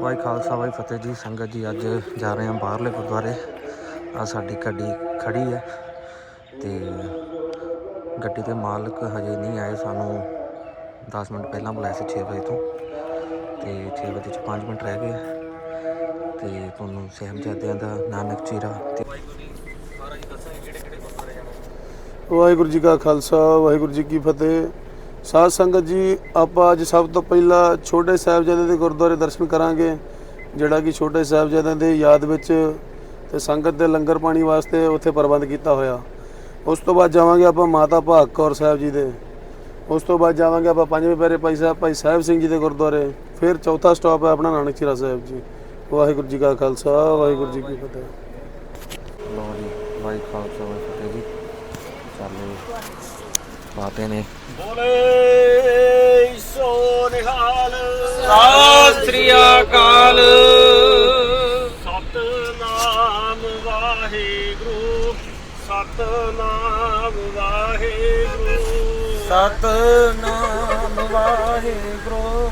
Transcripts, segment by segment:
ਵਾਹਿ ਖਾਲਸਾ, ਵਾਹਿ ਫਤਿਹ ਜੀ। ਸੰਗਤ ਜੀ, ਅੱਜ ਜਾ ਰਹੇ ਹਾਂ ਬਾਹਰਲੇ ਗੁਰਦੁਆਰੇ। ਆ ਸਾਡੀ ਗੱਡੀ ਖੜੀ ਹੈ ਤੇ ਗੱਡੀ ਦੇ ਮਾਲਕ ਹਜੇ ਨਹੀਂ ਆਏ। ਸਾਨੂੰ 10 ਮਿੰਟ ਪਹਿਲਾਂ ਬੁਲਾਇਆ ਸੀ 6 ਵਜੇ ਤੋਂ। ਤੇ 6 ਵਜੇ ਚ 5 ਮਿੰਟ ਰਹਿ ਗਏ। ਤੇ ਤੁਹਾਨੂੰ ਸਾਹਿਬਜ਼ਾਦਿਆਂ ਦਾ ਨਾਨਕ ਚੀਰਾ ਤੇ ਵਾਹਿਗੁਰੂ ਵਾਹਿਗੁਰੂ ਜੀ ਕਾ ਖਾਲਸਾ, ਵਾਹਿਗੁਰੂ ਜੀ ਕੀ ਫਤਿਹ। ਸਾਧ ਸੰਗਤ ਜੀ, ਆਪਾਂ ਅੱਜ ਸਭ ਤੋਂ ਪਹਿਲਾਂ ਛੋਟੇ ਸਾਹਿਬਜ਼ਾਦੇ ਦੇ ਗੁਰਦੁਆਰੇ ਦਰਸ਼ਨ ਕਰਾਂਗੇ, ਜਿਹੜਾ ਕਿ ਛੋਟੇ ਸਾਹਿਬਜ਼ਾਦਿਆਂ ਦੇ ਯਾਦ ਵਿੱਚ ਤੇ ਸੰਗਤ ਦੇ ਲੰਗਰ ਪਾਣੀ ਵਾਸਤੇ ਉੱਥੇ ਪ੍ਰਬੰਧ ਕੀਤਾ ਹੋਇਆ। ਉਸ ਤੋਂ ਬਾਅਦ ਜਾਵਾਂਗੇ ਆਪਾਂ ਮਾਤਾ ਭਾਗ ਕੌਰ ਸਾਹਿਬ ਜੀ ਦੇ। ਉਸ ਤੋਂ ਬਾਅਦ ਜਾਵਾਂਗੇ ਆਪਾਂ ਪੰਜਵੇਂ ਪਿਆਰੇ ਭਾਈ ਸਾਹਿਬ ਭਾਈ ਸਾਹਿਬ ਸਿੰਘ ਜੀ ਦੇ ਗੁਰਦੁਆਰੇ। ਫਿਰ ਚੌਥਾ ਸਟਾਪ ਹੈ ਆਪਣਾ ਨਾਨਕ ਚੀਰਾ ਸਾਹਿਬ ਜੀ। ਵਾਹਿਗੁਰੂ ਜੀ ਕਾ ਖਾਲਸਾ, ਵਾਹਿਗੁਰੂ ਜੀ ਕੀ ਫਤਿਹ। ਲੋ ਜੀ ਵਾਹਿ ਖਾਲਸਾ ਵਾਹਿ ਫਤਿਹ ਜੀ ਚੱਲੇ ਬਾਤੇ ਨੇ। ਬੋਲੇ ਸੋ ਨਿਹਾਲ। ਸਤਿ ਸ੍ਰੀ ਅਕਾਲ। ਸਤਨਾਮ ਵਾਹਿਗੁਰੂ। ਸਤਨਾਮ ਵਾਹਿਗੁਰੂ। ਸਤਨਾਮ ਵਾਹਿਗੁਰੂ।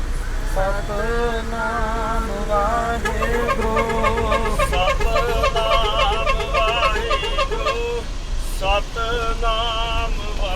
ਸਤਨਾਮ ਵਾਹਿਗੁਰੂ। ਸਤਨਾਮ ਵਾਹਿਗੁਰੂ। ਸਤਨਾਮ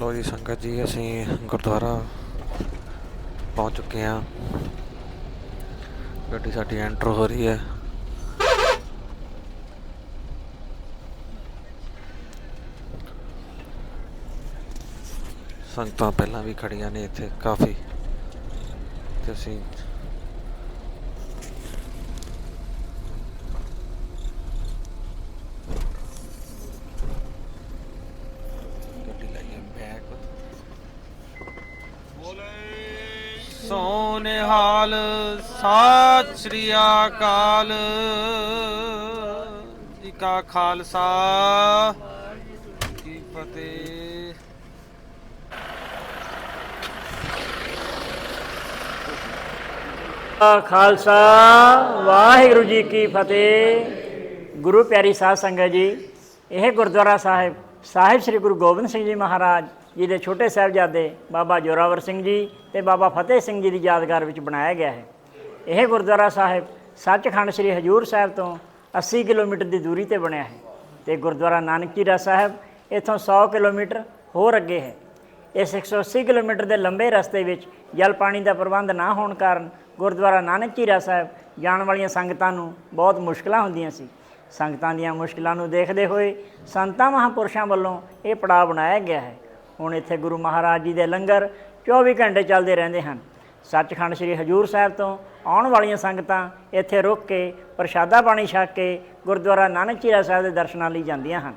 ਲੋ ਜੀ, ਸੰਗਤ ਜੀ, ਅਸੀਂ ਗੁਰਦੁਆਰਾ ਪਹੁੰਚ ਚੁੱਕੇ ਹਾਂ। ਗੱਡੀ ਸਾਡੀ ਐਂਟਰ ਹੋ ਰਹੀ ਹੈ। ਸੰਗਤਾਂ ਪਹਿਲਾਂ ਵੀ ਖੜੀਆਂ ਨੇ ਇੱਥੇ ਕਾਫੀ। ਤੇ ਅਸੀਂ ਗੱਡੀ ਲਾਈਏ ਬੈਕ ਬੋਲੇ ਨਿਹਾਲ, ਸਤਿ ਸ੍ਰੀ ਅਕਾਲ। ਜੀ ਕਾ ਖਾਲਸਾ। ਕੀ ਫਤਿਹ। ਖਾਲਸਾ, ਵਾਹਿਗੁਰੂ ਜੀ ਕੀ ਫਤਿਹ। ਗੁਰੂ ਪਿਆਰੀ ਸਾਧ ਸੰਗਤ ਜੀ, ਇਹ ਗੁਰਦੁਆਰਾ ਸਾਹਿਬ ਸਾਹਿਬ ਸ੍ਰੀ ਗੁਰੂ ਗੋਬਿੰਦ ਸਿੰਘ ਜੀ ਮਹਾਰਾਜ ਜੀ ਦੇ ਛੋਟੇ ਸਾਹਿਬਜ਼ਾਦੇ ਬਾਬਾ ਜੋਰਾਵਰ ਸਿੰਘ ਜੀ ਤੇ ਬਾਬਾ ਫਤਿਹ ਸਿੰਘ ਜੀ ਦੀ ਯਾਦਗਾਰ ਵਿੱਚ ਬਣਾਇਆ ਗਿਆ ਹੈ। ਇਹ ਗੁਰਦੁਆਰਾ ਸਾਹਿਬ ਸੱਚਖੰਡ ਸ੍ਰੀ ਹਜੂਰ ਸਾਹਿਬ ਤੋਂ 80 ਕਿਲੋਮੀਟਰ ਦੀ ਦੂਰੀ ਤੇ ਬਣਿਆ ਹੈ ਤੇ ਗੁਰਦੁਆਰਾ ਨਾਨਕ ਚੀਰਾ ਸਾਹਿਬ ਇੱਥੋਂ 100 ਕਿਲੋਮੀਟਰ ਹੋਰ ਅੱਗੇ ਹੈ। ਇਸ 180 ਕਿਲੋਮੀਟਰ ਦੇ ਲੰਬੇ ਰਸਤੇ ਵਿੱਚ ਜਲ ਪਾਣੀ ਦਾ ਪ੍ਰਬੰਧ ਨਾ ਹੋਣ ਕਾਰਨ ਗੁਰਦੁਆਰਾ ਨਾਨਕ ਚੀਰਾ ਸਾਹਿਬ ਜਾਣ ਵਾਲੀਆਂ ਸੰਗਤਾਂ ਨੂੰ ਬਹੁਤ ਮੁਸ਼ਕਲਾਂ ਹੁੰਦੀਆਂ ਸੀ। ਸੰਗਤਾਂ ਦੀਆਂ ਮੁਸ਼ਕਲਾਂ ਨੂੰ ਦੇਖਦੇ ਹੋਏ ਸੰਤਾਂ ਮਹਾਂਪੁਰਸ਼ਾਂ ਵੱਲੋਂ ਇਹ ਪੜਾਅ ਬਣਾਇਆ ਗਿਆ ਹੈ। ਹੁਣ ਇੱਥੇ ਗੁਰੂ ਮਹਾਰਾਜ ਜੀ ਦੇ ਲੰਗਰ 24 ਘੰਟੇ ਚੱਲਦੇ ਰਹਿੰਦੇ ਹਨ। ਸੱਚਖੰਡ ਸ੍ਰੀ ਹਜੂਰ ਸਾਹਿਬ ਤੋਂ ਆਉਣ ਵਾਲੀਆਂ ਸੰਗਤਾਂ ਇੱਥੇ ਰੁਕ ਕੇ ਪ੍ਰਸ਼ਾਦਾ ਪਾਣੀ ਛਕ ਕੇ ਗੁਰਦੁਆਰਾ ਨਾਨਕ ਚੀਰਾ ਸਾਹਿਬ ਦੇ ਦਰਸ਼ਨਾਂ ਲਈ ਜਾਂਦੀਆਂ ਹਨ।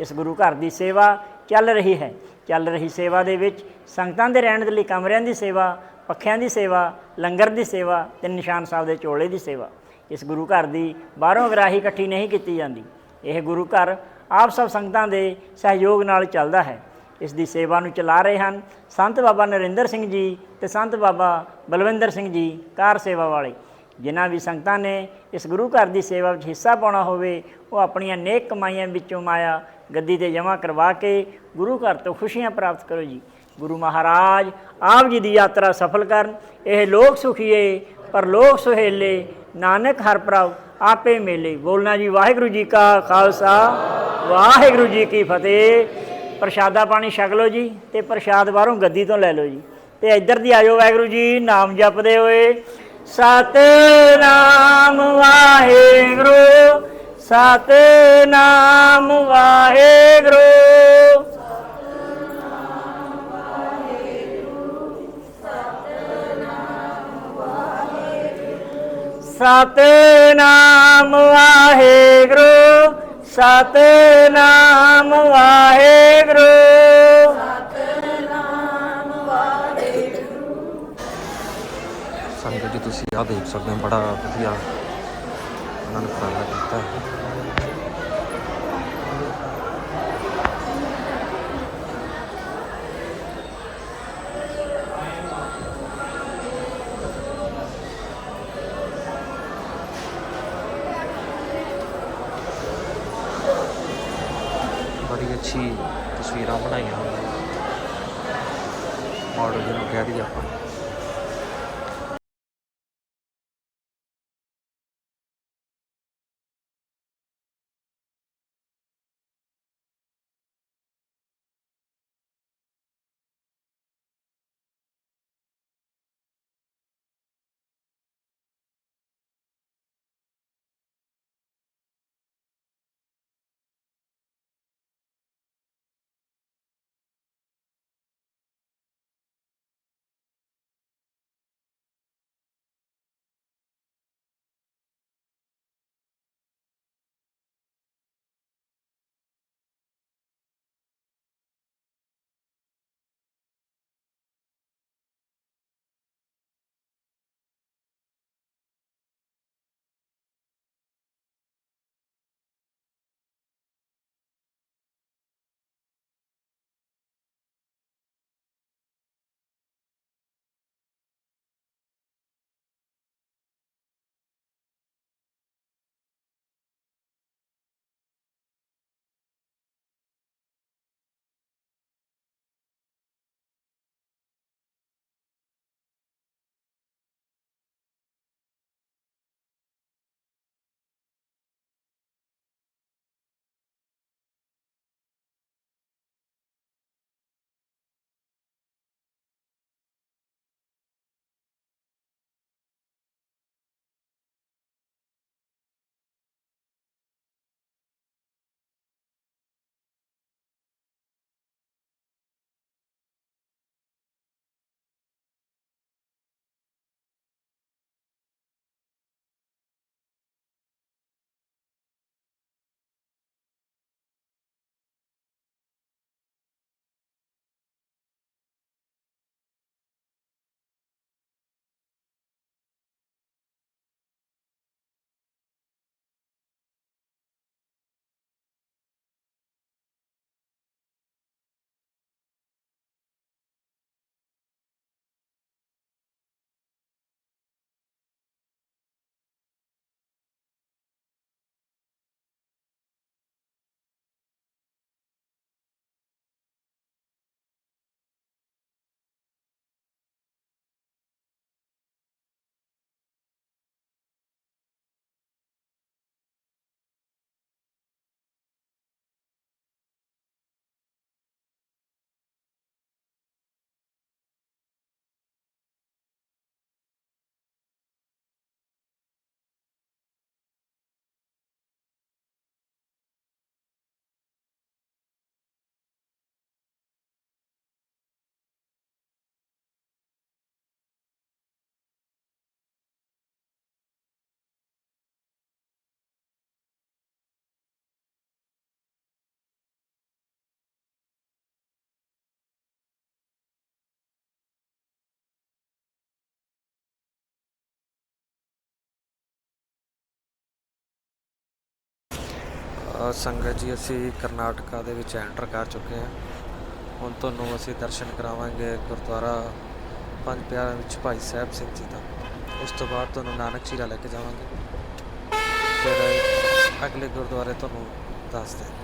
ਇਸ ਗੁਰੂ ਘਰ ਦੀ ਸੇਵਾ ਚੱਲ ਰਹੀ ਹੈ। ਚੱਲ ਰਹੀ ਸੇਵਾ ਦੇ ਵਿੱਚ ਸੰਗਤਾਂ ਦੇ ਰਹਿਣ ਦੇ ਲਈ ਕਮਰਿਆਂ ਦੀ ਸੇਵਾ, ਪੱਖਿਆਂ ਦੀ ਸੇਵਾ, ਲੰਗਰ ਦੀ ਸੇਵਾ ਤੇ ਨਿਸ਼ਾਨ ਸਾਹਿਬ ਦੇ ਚੋਲੇ ਦੀ ਸੇਵਾ। ਇਸ ਗੁਰੂ ਘਰ ਦੀ ਬਾਹਰੋਂ ਗਰਾਹੀ ਇਕੱਠੀ ਨਹੀਂ ਕੀਤੀ ਜਾਂਦੀ। ਇਹ ਗੁਰੂ ਘਰ ਆਪ ਸਭ ਸੰਗਤਾਂ ਦੇ ਸਹਿਯੋਗ ਨਾਲ ਚੱਲਦਾ ਹੈ। ਇਸ ਦੀ ਸੇਵਾ ਨੂੰ ਚਲਾ ਰਹੇ ਹਨ। ਸੰਤ ਬਾਬਾ ਨਰਿੰਦਰ ਸਿੰਘ ਜੀ ਤੇ ਸੰਤ ਬਾਬਾ ਬਲਵਿੰਦਰ ਸਿੰਘ ਜੀ, ਕਾਰ ਸੇਵਾ ਵਾਲੇ। ਜਿਨ੍ਹਾਂ ਵੀ ਸੰਗਤਾਂ ਨੇ ਇਸ ਗੁਰੂ ਘਰ ਦੀ ਸੇਵਾ ਵਿੱਚ ਹਿੱਸਾ ਪਾਉਣਾ ਹੋਵੇ, ਉਹ ਆਪਣੀਆਂ ਨੇਕ ਕਮਾਈਆਂ ਵਿੱਚੋਂ ਮਾਇਆ ਗੱਦੀ ਤੇ ਜਮ੍ਹਾਂ ਕਰਵਾ ਕੇ ਗੁਰੂ ਘਰ ਤੋਂ ਖੁਸ਼ੀਆਂ ਪ੍ਰਾਪਤ ਕਰੋ ਜੀ। ਗੁਰੂ ਮਹਾਰਾਜ ਆਪ ਜੀ ਦੀ ਯਾਤਰਾ ਸਫਲ ਕਰਨ। ਇਹ ਲੋਕ ਸੁਖੀਏ, ਪਰ ਲੋਕ ਸੁਹੇਲੇ, ਨਾਨਕ ਹਰ ਪ੍ਰਭ ਆਪੇ ਮੇਲੇ। ਬੋਲਣਾ ਜੀ ਵਾਹਿਗੁਰੂ ਜੀ ਕਾ ਖਾਲਸਾ, ਵਾਹਿਗੁਰੂ ਜੀ ਕੀ ਫਤਿਹ। ਪ੍ਰਸ਼ਾਦਾ ਪਾਣੀ ਛਕ ਲਓ ਜੀ ਤੇ ਪ੍ਰਸ਼ਾਦ ਬਾਹਰੋਂ ਗੱਦੀ ਤੋਂ ਲੈ ਲਓ ਜੀ। ਤੇ ਇੱਧਰ ਦੀ ਆਜੋ ਵਾਹਿਗੁਰੂ ਜੀ, ਨਾਮ ਜਪਦੇ ਹੋਏ। ਸਤਨਾਮ ਵਾਹਿਗੁਰੂ ਸਤਨਾਮ ਵਾਹਿਗੁਰੂ। ਸਤਨਾਮ ਵਾਹਿਗੁਰੂ ਸਤਨਾਮ ਵਾਹਿਗੁਰੂ। ਸੰਗਤ ਜੀ, ਤੁਸੀਂ ਆਹ ਦੇਖ ਸਕਦੇ ਹੋ, ਬੜਾ ਵਧੀਆ ਉਹਨਾਂ ਨੇ ਉਪਰਾਲਾ ਕੀਤਾ ਅੱਛੀ ਤਸਵੀਰਾਂ ਬਣਾਈਆਂ ਹੋਈਆਂ ਮਾਡਲ ਜਿਹਨੂੰ ਕਹਿ ਦਈਏ ਆਪਾਂ। ਸੰਗਤ ਜੀ, ਅਸੀਂ ਕਰਨਾਟਕਾ ਦੇ ਵਿੱਚ ਐਂਟਰ ਕਰ ਚੁੱਕੇ ਹਾਂ। ਹੁਣ ਤੁਹਾਨੂੰ ਅਸੀਂ ਦਰਸ਼ਨ ਕਰਾਵਾਂਗੇ ਗੁਰਦੁਆਰਾ ਪੰਜ ਪਿਆਰਿਆਂ ਵਿੱਚ ਭਾਈ ਸਾਹਿਬ ਸਿੰਘ ਜੀ ਦਾ। ਉਸ ਤੋਂ ਬਾਅਦ ਤੁਹਾਨੂੰ ਨਾਨਕ ਝੀਰਾ ਲੈ ਕੇ ਜਾਵਾਂਗੇ। ਫਿਰ ਅਗਲੇ ਗੁਰਦੁਆਰੇ ਤੁਹਾਨੂੰ ਦੱਸਦੇ ਹਾਂ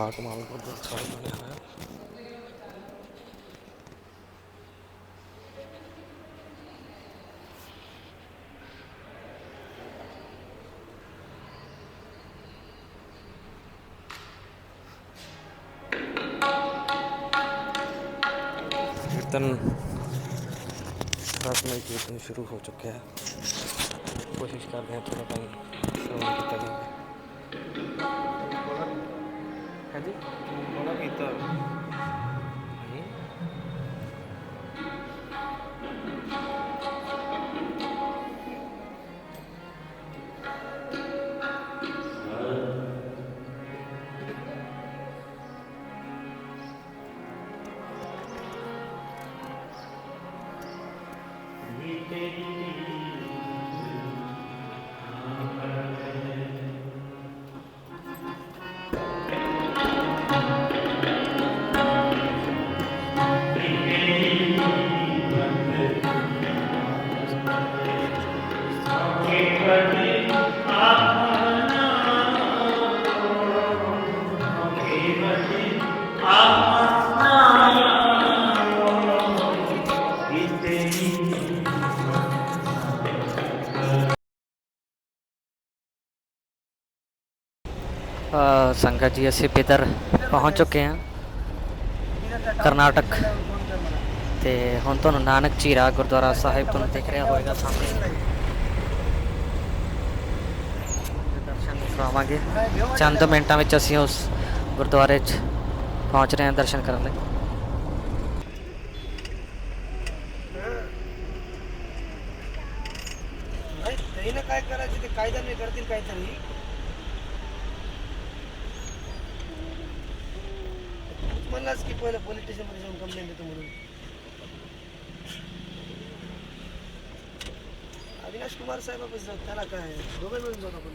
ਬਾਗ ਕਮਾਲ ਗੁਰਦੁਆਰਾ ਸਾਹਿਬ ਬਣਿਆ ਹੋਇਆ ਕੀਰਤਨ ਰਸਮਈ ਕੀਰਤਨ ਸ਼ੁਰੂ ਹੋ ਚੁੱਕਿਆ ਹੈ। ਕੋਸ਼ਿਸ਼ ਕਰਦੇ ਹਾਂ ਥੋੜਾ ਟਾਈਮ ਸਰਵਣ ਕੀਤਾ ਜਾਵੇ ਹਾਂਜੀ ਬੜਾ ਕੀਤਾ ਅ, ਸੰਗਤ ਜੀ ਅਸੀਂ ਬਿਦਰ ਪਹੁੰਚ ਚੁੱਕੇ ਹਾਂ ਕਰਨਾਟਕ ਤੇ ਹੁਣ ਤੁਹਾਨੂੰ ਨਾਨਕ ਝੀਰਾ ਗੁਰਦੁਆਰਾ ਸਾਹਿਬ ਤੁਹਾਨੂੰ ਦਿਖ ਰਿਹਾ ਹੋਵੇਗਾ ਸਾਹਮਣੇ ਦਰਸ਼ਨ ਕਰਾਵਾਂਗੇ ਚੰਦ ਮਿੰਟਾਂ ਵਿੱਚ ਅਸੀਂ ਉਸ ਗੁਰਦੁਆਰੇ 'ਚ ਪਹੁੰਚ ਰਹੇ ਹਾਂ ਦਰਸ਼ਨ ਕਰਨ ਲਈ ना काय करायचं ते कायद्याने करतील काहीतरी म्हणलाच की पहिलं पोलीस स्टेशनमध्ये जाऊन कंप्लेंट देतो म्हणून. अविनाश कुमार साहेब जाऊ त्याला काय? दोघं मिळून जाऊ आपण.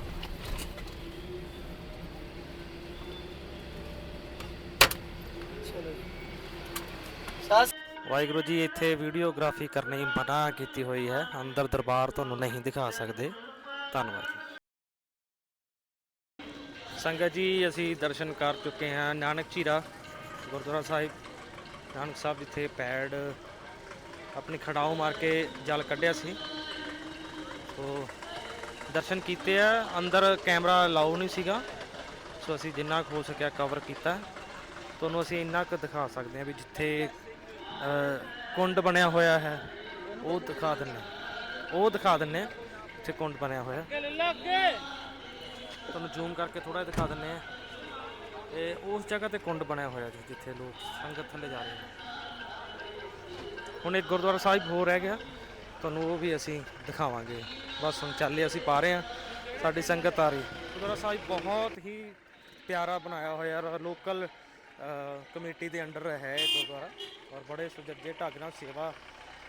ਵਾਹਿਗੁਰੂ ਜੀ, ਇੱਥੇ ਵੀਡੀਓਗ੍ਰਾਫੀ ਕਰਨੀ ਮਨਾ ਕੀਤੀ ਹੋਈ ਹੈ। ਅੰਦਰ ਦਰਬਾਰ ਤੁਹਾਨੂੰ ਨਹੀਂ ਦਿਖਾ ਸਕਦੇ। ਧੰਨਵਾਦ ਸੰਗਤ ਜੀ, ਅਸੀਂ ਦਰਸ਼ਨ ਕਰ ਚੁੱਕੇ ਹਾਂ ਨਾਨਕ ਝੀਰਾ ਗੁਰਦੁਆਰਾ ਸਾਹਿਬ। ਨਾਨਕ ਸਾਹਿਬ ਜਿੱਥੇ ਪੈੜ ਆਪਣੀ ਖੜਾਓ ਮਾਰ ਕੇ ਜਲ ਕੱਢਿਆ ਸੀ। ਸੋ ਦਰਸ਼ਨ ਕੀਤੇ ਆ। ਅੰਦਰ ਕੈਮਰਾ ਲਾਉ ਨਹੀਂ ਸੀਗਾ। ਸੋ ਅਸੀਂ ਜਿੰਨਾ ਕੁ ਹੋ ਸਕਿਆ ਕਵਰ ਕੀਤਾ। ਤੁਹਾਨੂੰ ਅਸੀਂ ਇੰਨਾ ਕੁ ਦਿਖਾ ਸਕਦੇ ਹਾਂ ਵੀ ਜਿੱਥੇ ਕੁੰਡ ਬਣਿਆ ਹੋਇਆ ਹੈ। ਉਹ ਦਿਖਾ ਦਿੰਨੇ ਉਹ ਦਿਖਾ ਦਿੰਨੇ ਇੱਥੇ ਕੁੰਡ ਬਣਿਆ ਹੋਇਆ। ਤੁਹਾਨੂੰ ਜ਼ੂਮ ਕਰਕੇ ਥੋੜਾ ਦਿਖਾ ਦਿੰਨੇ ਆ ਇਹ ਉਸ ਜਗ੍ਹਾ ਤੇ ਕੁੰਡ ਬਣਿਆ ਹੋਇਆ ਜੀ, ਜਿੱਥੇ ਲੋਕ ਸੰਗਤ ਥੱਲੇ ਜਾ ਰਹੇ ਨੇ। ਹੁਣ ਇੱਕ ਗੁਰਦੁਆਰਾ ਸਾਹਿਬ ਹੋਰ ਰਹਿ ਗਿਆ। ਤੁਹਾਨੂੰ ਉਹ ਵੀ ਅਸੀਂ ਦਿਖਾਵਾਂਗੇ। ਬਸ ਹੁਣ ਚੱਲੇ ਅਸੀਂ ਪਾ ਰਹੇ ਹਾਂ। ਸਾਡੀ ਸੰਗਤ ਆ ਰਹੀ। ਗੁਰਦੁਆਰਾ ਸਾਹਿਬ ਬਹੁਤ ਹੀ ਪਿਆਰਾ ਬਣਾਇਆ ਹੋਇਆ ਲੋਕਲ ਕਮੇਟੀ ਦੇ ਅੰਡਰ ਹੈ ਇਹ ਗੁਰਦੁਆਰਾ ਔਰ ਬੜੇ ਸੁਜੱਜੇ ਢੰਗ ਨਾਲ ਸੇਵਾ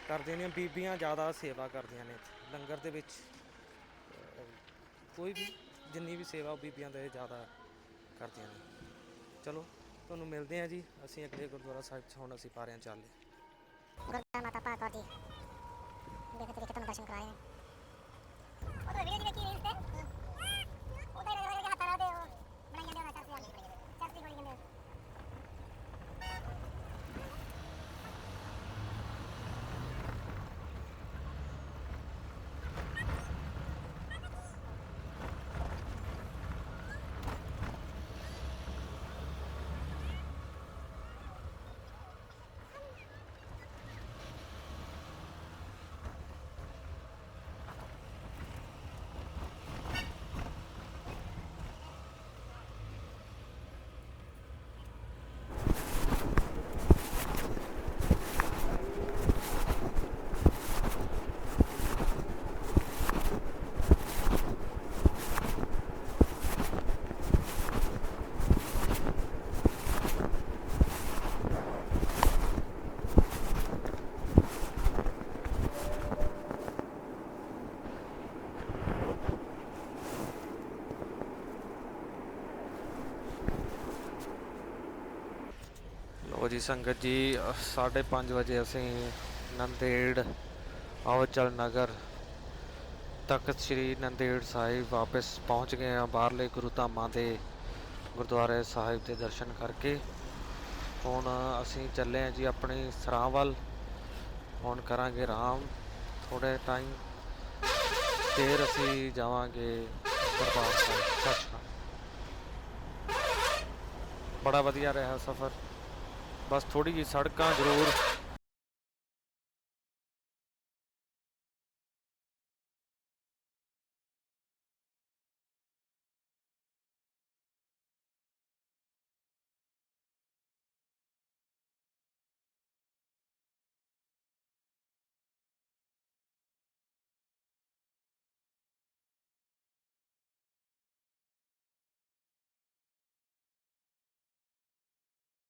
ਕਰਦੀਆਂ ਨੇ, ਬੀਬੀਆਂ ਜ਼ਿਆਦਾ ਸੇਵਾ ਕਰਦੀਆਂ ਨੇ ਇੱਥੇ। ਲੰਗਰ ਦੇ ਵਿੱਚ। ਕੋਈ ਵੀ, ਜਿੰਨੀ ਵੀ ਸੇਵਾ ਉਹ ਬੀਬੀਆਂ ਦੇ ਜ਼ਿਆਦਾ ਕਰਦੀਆਂ ਨੇ। ਚਲੋ, ਤੁਹਾਨੂੰ ਮਿਲਦੇ ਹਾਂ ਜੀ, ਅਸੀਂ ਅਗਲੇ ਗੁਰਦੁਆਰਾ ਸਾਹਿਬ 'ਚ ਹੁਣ ਅਸੀਂ ਪਾ ਰਹੇ ਹਾਂ। ਚਾਲੇ ਗੁਰਦੁਆਰਾ ਮਾਤਾ ਭਾਗ ਜੀ। ਦੇਖੋ ਤਰੀਕੇ ਤੁਹਾਨੂੰ ਦਰਸ਼ਨ ਕਰਾਏ ਉਹ ਵੀਡੀਓ ਜੀ ਵੇਖੀ ਰੀਲਸ ਤੇ ਉਹ ਤਾਂ ਇਹਨਾਂ ਦੇ ਹੱਥਾਂ ਨਾਲ ਤੇ ਉਹ ਬਣਾਈ ਜਾਂਦੇ ਉਹਨਾਂ ਚਰਚੀ ਵਾਲੀ ਚਰਚੀ ਬਣੀ ਜਾਂਦੇ ਲੋ ਜੀ ਸੰਗਤ ਜੀ 5:30 ਵਜੇ ਅਸੀਂ ਨੰਦੇੜ ਆਵਚਲ ਨਗਰ ਤਖਤ ਸ੍ਰੀ ਨੰਦੇੜ ਸਾਹਿਬ ਵਾਪਸ ਪਹੁੰਚ ਗਏ ਹਾਂ ਬਾਹਰਲੇ ਗੁਰੂ ਧਾਮਾਂ ਦੇ ਗੁਰਦੁਆਰੇ ਸਾਹਿਬ ਦੇ ਦਰਸ਼ਨ ਕਰਕੇ। ਹੁਣ ਅਸੀਂ ਚੱਲੇ ਹਾਂ ਜੀ ਆਪਣੀ ਸਰਾਂ ਵੱਲ। ਹੁਣ ਕਰਾਂਗੇ ਆਰਾਮ ਥੋੜੇ ਟਾਈਮ। ਫਿਰ ਅਸੀਂ ਜਾਵਾਂਗੇ ਦਰਬਾਰ ਸਾਹਿਬ ਸੱਚਖੰਡ ਬੜਾ ਵਧੀਆ ਰਿਹਾ ਸਫ਼ਰ। ਬਸ ਥੋੜੀ ਜਿਹੀ ਸੜਕਾਂ ਜ਼ਰੂਰ